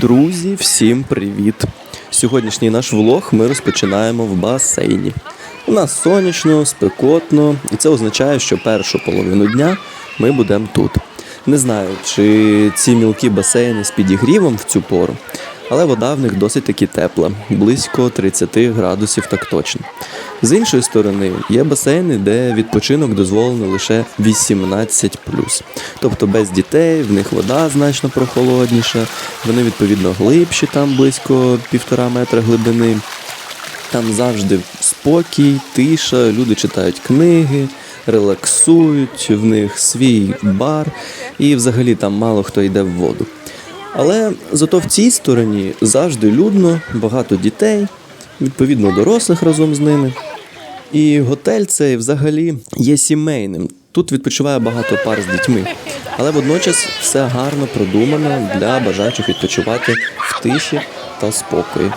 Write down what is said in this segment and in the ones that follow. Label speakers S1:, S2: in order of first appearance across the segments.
S1: Друзі, всім привіт! Сьогоднішній наш влог ми розпочинаємо в басейні. У нас сонячно, спекотно, і це означає, що першу половину дня ми будемо тут. Не знаю, чи ці мілкі басейни з підігрівом в цю пору, але вода в них досить таки тепла, близько 30 градусів так точно. З іншої сторони, є басейни, де відпочинок дозволено лише 18 Тобто без дітей, в них вода значно прохолодніша, вони відповідно глибші, там близько півтора метра глибини. Там завжди спокій, тиша, люди читають книги, релаксують, в них свій бар, і взагалі там мало хто йде в воду. Але зато в цій стороні завжди людно, багато дітей, відповідно дорослих разом з ними. І готель цей взагалі є сімейним. Тут відпочиває багато пар з дітьми, але водночас все гарно продумано для бажаючих відпочивати в тиші та спокої.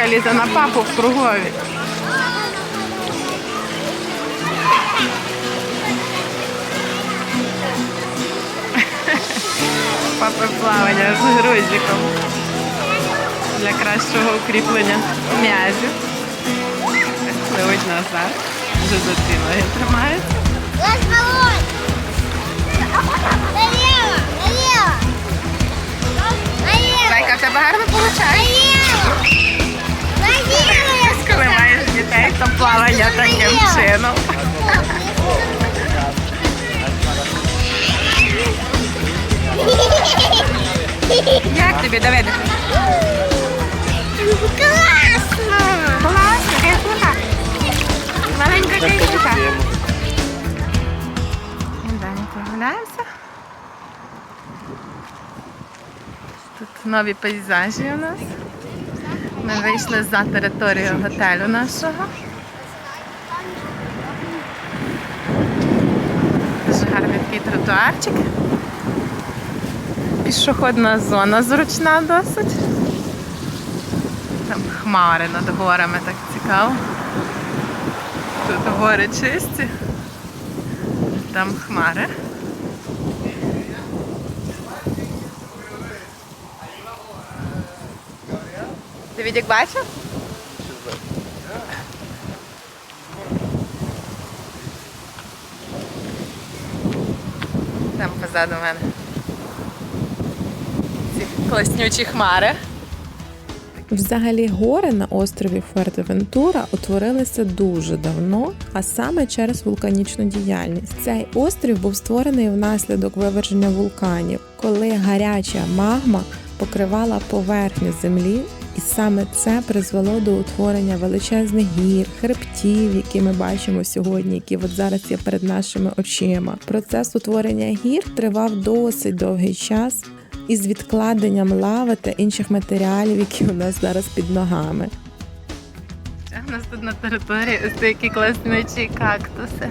S2: Кайфуха на папу в кругові. Папи плавання з грузиком для кращого укріплення м'язів. Пливуть назад. Вже за ноги тримаються. Плавання таким чином. Як тобі, Давиде?
S3: Классно!
S2: Класно, кайфуха. Маленька кайфуха. Далі прогуляємося. Тут нові пейзажі у нас. Ми вийшли за територію готелю нашого. Дуже гарний такий тротуарчик. Пішохідна зона зручна досить. Там хмари над горами так цікаво. Тут гори чисті, там хмари. Ти відік бачив? Позаду мене. Ці класнючі хмари.
S4: Взагалі гори на острові Фуертевентура утворилися дуже давно, а саме через вулканічну діяльність. Цей острів був створений внаслідок виверження вулканів, коли гаряча магма покривала поверхню землі. І саме це призвело до утворення величезних гір, хребтів, які ми бачимо сьогодні, які от зараз є перед нашими очима. Процес утворення гір тривав досить довгий час із відкладенням лави та інших матеріалів, які у нас зараз під ногами.
S2: В нас тут на території ось такі класничі кактуси.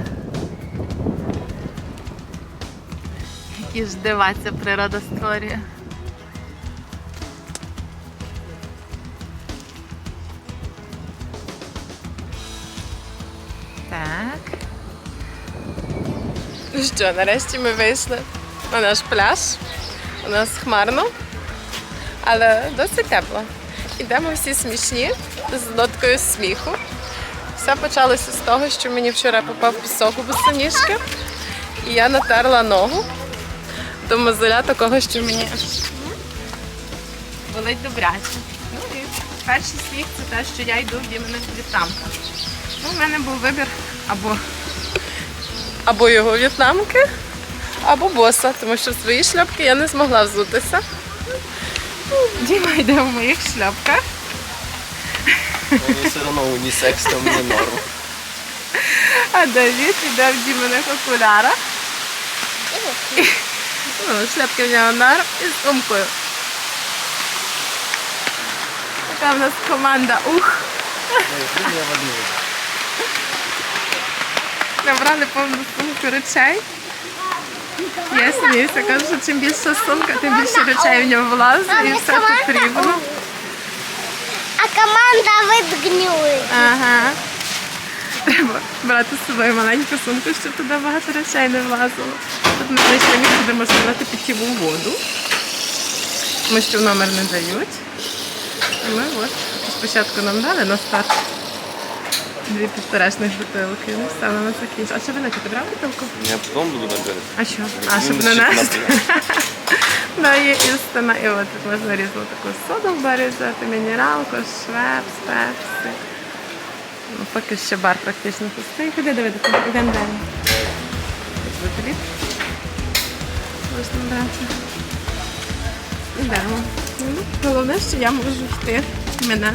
S2: Які ж дива ця природа створює. Що, нарешті ми вийшли на наш пляж. У нас хмарно, але досить тепло. Ідемо всі смішні з ноткою сміху. Все почалося з того, що мені вчора попав пісок у босоніжки, і я натерла ногу до мозоля такого, що мені болить добряче. Ну і перший сміх це те, що я йду в Дімених в'єтнамка. Ну, у мене був вибір або, або його в'єтнамки, або боса, тому що в свої шляпки я не змогла взутися. Діма йде в моїх шляпках.
S1: Але все одно унісекс там не норм.
S2: А Давід іде в дімених окулярах. Ну, шляпки в нього норм і з умкою. Така в нас команда ух. Набрали повну сумку речей. Я сміюся, кажу, що чим більша сумка, тим більше речей в нього влазить і все потрібно.
S3: А команда выдгнюет.
S2: Ага. Треба брати з собою маленьку сумку, щоб туди багато речей не влазило. Тут ми знайшли місце, де можна брати питьову воду, тому що в номер не дають. І ми от спочатку нам дали на старт дві півторашних бутилки. Ну все, вона закінчила. А що ви ти брав бутилку?
S1: Я потім буду набирати.
S2: А що? А, щоб не нести. Да, є істина. І от тут можна різну таку соду в барі взяти, мінералку, швепс, пепсі. Ну, поки ще бар практично пустий. Ходи дивитися, йдемо далі. Тут можна брати. Йдемо. Ну, Головне, що я можу йти. Мене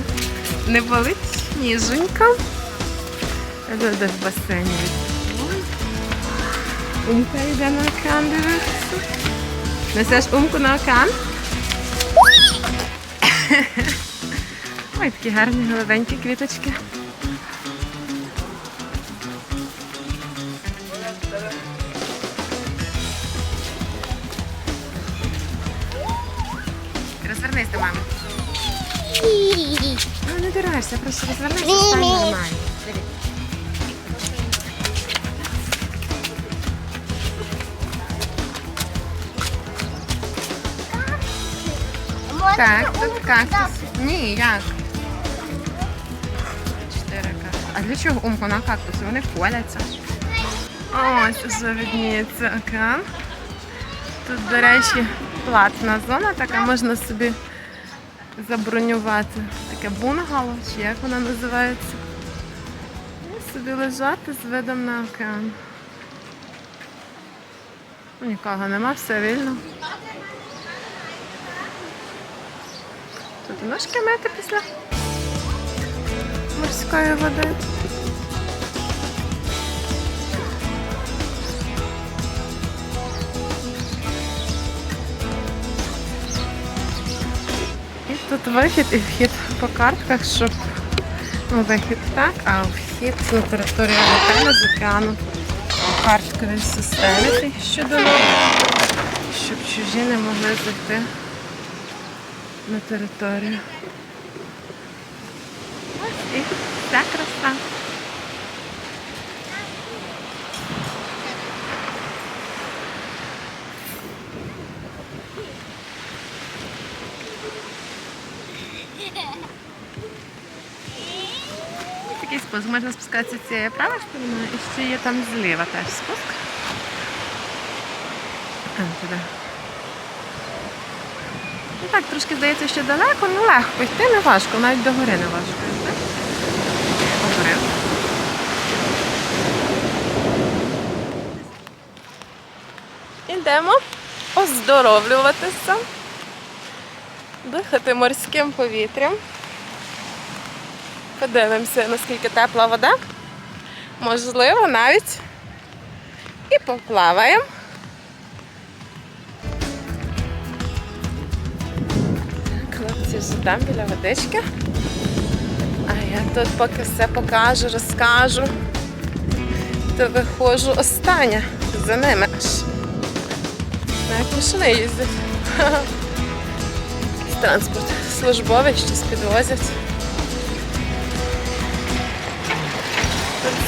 S2: не болить ніженька. Люди в басейні. Умка йде на океан дивитися. Несеш умку на океан? Ой, такі гарні голубенькі квіточки. Розвернись до мами. Ну не дирайся, просто розвернися, стань нормально. Так, тут кактус. Ні, як? Чотири кактуси. А для чого умку на кактуси? Вони коляться. Ось уже видніється океан. Тут, до речі, платна зона, така можна собі забронювати. Таке бунгало, чи як вона називається. І собі лежати з видом на океан. Нікого нема, все вільно. Тут і ножки мити після морської води. І тут вихід і вхід по картках, щоб ну, вихід так, а вхід на територію готелю з океану по картковій системі щодо щоб чужі не могли зайти на територію. Ось і вся краса. Такий спуск. Можна спускатися цією правою стороною і ще є там зліва теж спуск. Там туди. Так, трошки здається, що далеко, ну легко йти не важко, навіть до гори не важко йти. Обрив. Ідемо оздоровлюватися, дихати морським повітрям. Подивимося, наскільки тепла вода. Можливо, навіть і поплаваємо. Хлопці вже там біля водички. А я тут поки все покажу, розкажу, то виходжу остання за ними аж. Навіть машини їздять. Транспорт службовий, щось підвозять.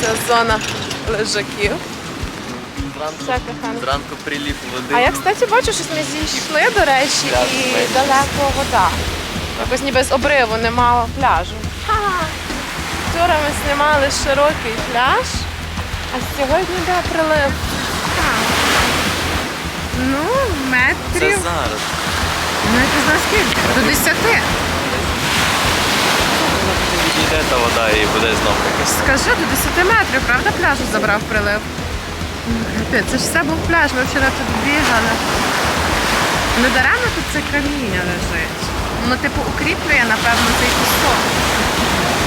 S2: Це зона лежаків. Хана.
S1: Зранку прилів води.
S2: А я, кстати, бачу, що ми зійшли, до речі,
S1: Пляж
S2: і далеко вода. Якось ніби з обриву немає пляжу. Вчора ми знімали широкий пляж, а сьогодні де прилив. Ну,
S1: Це
S2: метрів.
S1: зараз.
S2: Ну, не знаю скільки. До 10.
S1: Відійде та вода і буде знов якось.
S2: Скажи, до 10 метрів, правда, пляжу забрав прилив? Ну, це ж все був пляж, ми вчора тут бігали. Не даремно тут це каміння лежить. Воно типу укріплює, напевно, цей кусок.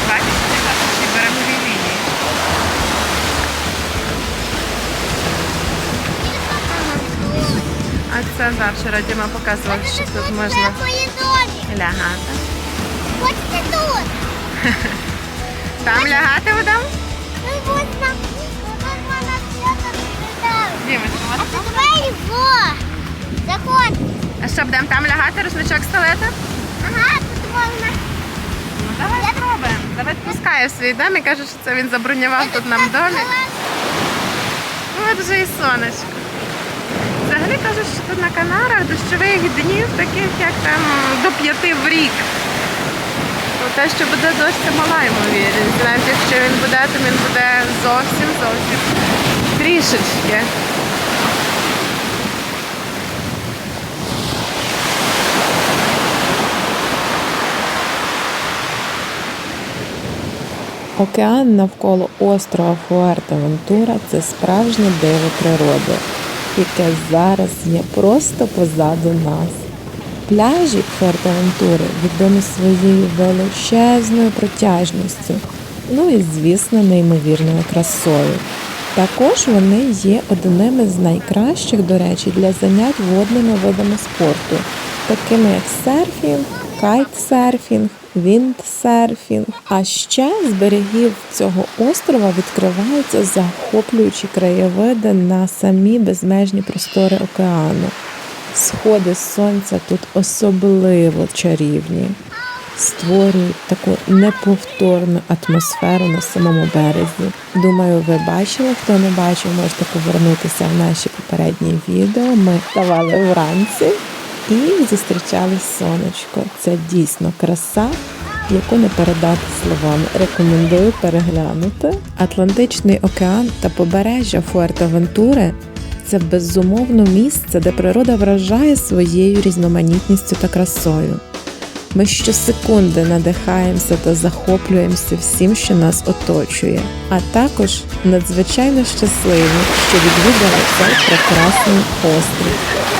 S2: Бачите, це наші берегові лінії. А це завчора Діма показував, що тут можна лягати.
S3: Хочете тут?
S2: Там лягати будемо?
S3: Ну, можна.
S2: Дімочка,
S3: можна? Заходь.
S2: А що, будемо там лягати, рушничок
S3: столета?
S2: Ну давай спробуємо. Давид пускає свій дом і каже, що це він забронював тут нам домик. От вже і сонечко. Взагалі кажуть, що тут на Канарах дощових днів, таких як там до п'яти в рік. Ну, те, що буде дощ, це мала ймовірність. Навіть якщо він буде, то він буде зовсім зовсім трішечки.
S4: Океан навколо острова Фуертевентура – це справжнє диво природи, яке зараз є просто позаду нас. Пляжі Фуертевентури відомі своєю величезною протяжністю, ну і, звісно, неймовірною красою. Також вони є одними з найкращих, до речі, для занять водними видами спорту, такими як серфінг, кайтсерфінг, віндсерфінг. А ще з берегів цього острова відкриваються захоплюючі краєвиди на самі безмежні простори океану. Сходи сонця тут особливо чарівні, створюють таку неповторну атмосферу на самому березі. Думаю, ви бачили, хто не бачив, можете повернутися в наші попередні відео. Ми ставали вранці і зустрічали сонечко. Це дійсно краса. Яку не передати словами, рекомендую переглянути. Атлантичний океан та побережжя Фуертевентури це безумовно місце, де природа вражає своєю різноманітністю та красою. Ми щосекунди надихаємося та захоплюємося всім, що нас оточує, а також надзвичайно щасливі, що відвідали цей прекрасний острів.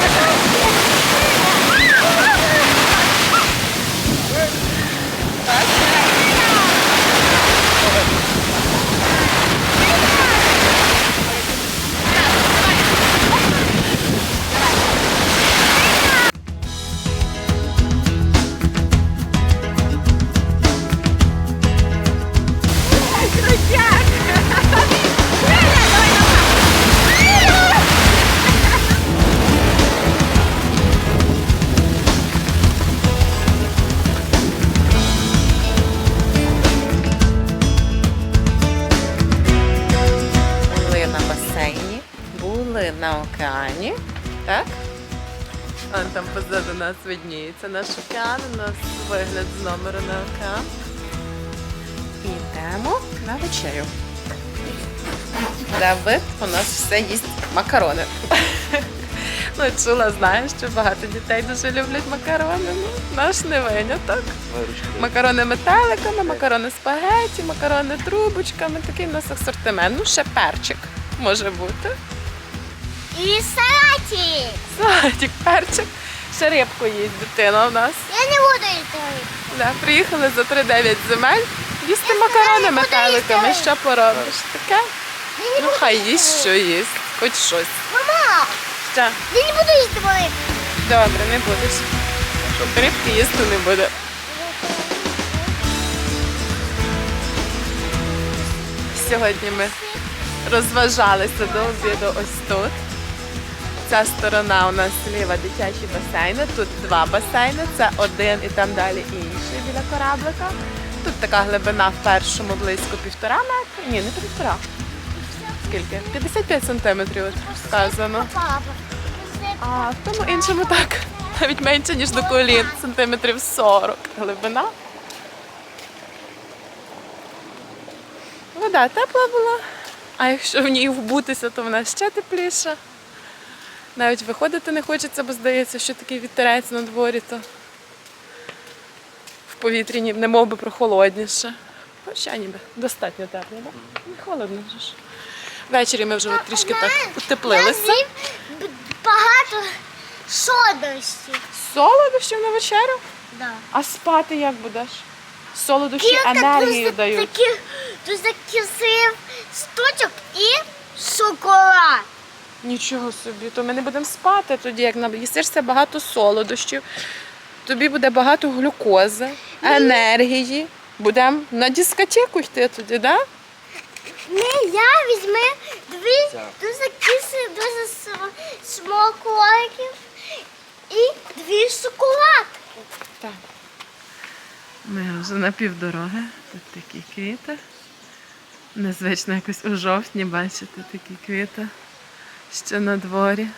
S2: Нас видніється наш океан, у нас вигляд з номеру на океан. Йдемо на вечерю. Давид у нас все їсть макарони. Ну, чула, знаєш, що багато дітей дуже люблять макарони. Ну, наш не виняток. Макарони метеликами, макарони спагеті, макарони трубочками. Такий у нас асортимент. Ну, ще перчик може бути.
S3: І салаті.
S2: Салатик, перчик. Ще рибку їсть дитина у нас.
S3: Я не буду йти.
S2: Да, приїхали за 3-9 земель. Їсти макарони метеликами. Що поробиш? Таке? Ну, хай їсть, що їсть, хоч щось.
S3: Мама,
S2: Що?
S3: я не буду їсти велику.
S2: Добре, не будеш. Рибки їсти не буде. Сьогодні ми розважалися до обіду ось тут. Ця сторона у нас зліва дитячі басейни. Тут два басейни. Це один і там далі інший біля кораблика. Тут така глибина в першому близько півтора метра. Ні, не півтора. Скільки? 55 сантиметрів сказано. А в тому іншому так. Навіть менше, ніж до колін, сантиметрів 40 глибина. Вода тепла була, а якщо в ній вбутися, то вона ще тепліша. Навіть виходити не хочеться, бо здається, що такий вітерець на дворі, то в повітрі не мов би прохолодніше. Хоча ніби достатньо тепло, так? Не холодно вже ж. Ввечері ми вже от трішки так утеплилися.
S3: Багато солодощів.
S2: Солодощів на вечерю?
S3: Да.
S2: А спати як будеш? Солодощі
S3: Кілька
S2: енергію
S3: дуже
S2: дають.
S3: таких, дуже красивих штучок і шоколад.
S2: Нічого собі, то ми не будемо спати тоді, як наїсишся багато солодощів. Тобі буде багато глюкози, енергії. Будемо на дискотеку йти тоді, так? Да?
S3: Не, я візьми дві дуже киси, дуже см- і дві шоколадки.
S2: Так. Ми вже на півдороги. Тут такі квіти. Незвично якось у жовтні бачити такі квіти, що на дворі.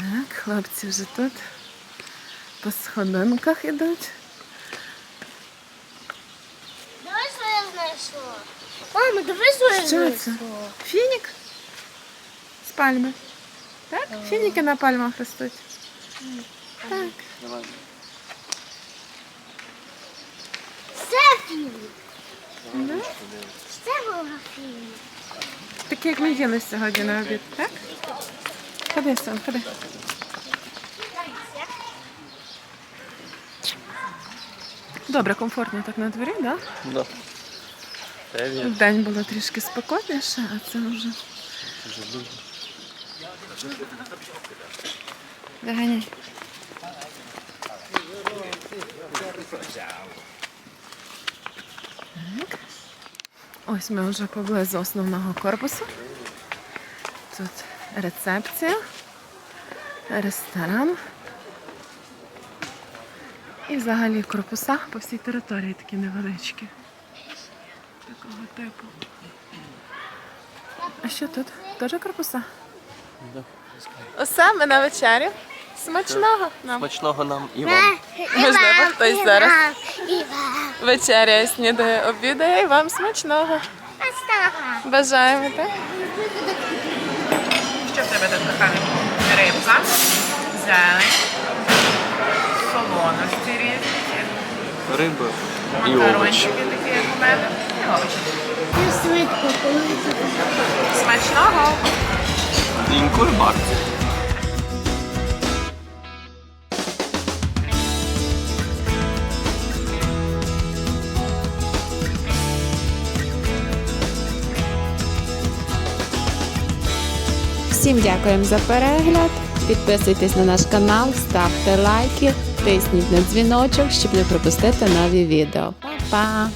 S2: Так, хлопці вже тут по сходинках ідуть.
S3: Давай що я знайшла. Мама, дивись, що я
S2: Що
S3: знайшла.
S2: це? Фінік з пальми. Так? Фініки на пальмах ростуть. Так.
S3: Це фільм. Це була фільм.
S2: Такі, як ми їли сьогодні на обід, так? Ходи, сон, ходи. Добре, комфортно так на дворі, так?
S1: Да.
S2: Да? День було трішки спекотніше, а це вже. Доганяй. Так. Ось ми вже поблизу основного корпусу. Тут рецепція, ресторан. І взагалі корпуса по всій території такі невеличкі. Такого типу. А що тут? Теж корпуса? Усе, ми на вечері. Смачного нам.
S1: Смачного нам і
S2: Можливо, хтось зараз
S3: І вам.
S2: Вечеряє, снідає, обідає і вам смачного. Бажаємо, так? Що в тебе тут коханий? Рибка, зелень, солоності різні,
S1: Риба і овочі.
S2: макарончики такі, як у мене, і овочі. Смачного!
S1: Діньку рибак.
S5: Всім дякуємо за перегляд. Підписуйтесь на наш канал, ставте лайки, тисніть на дзвіночок, щоб не пропустити нові відео. Па-па!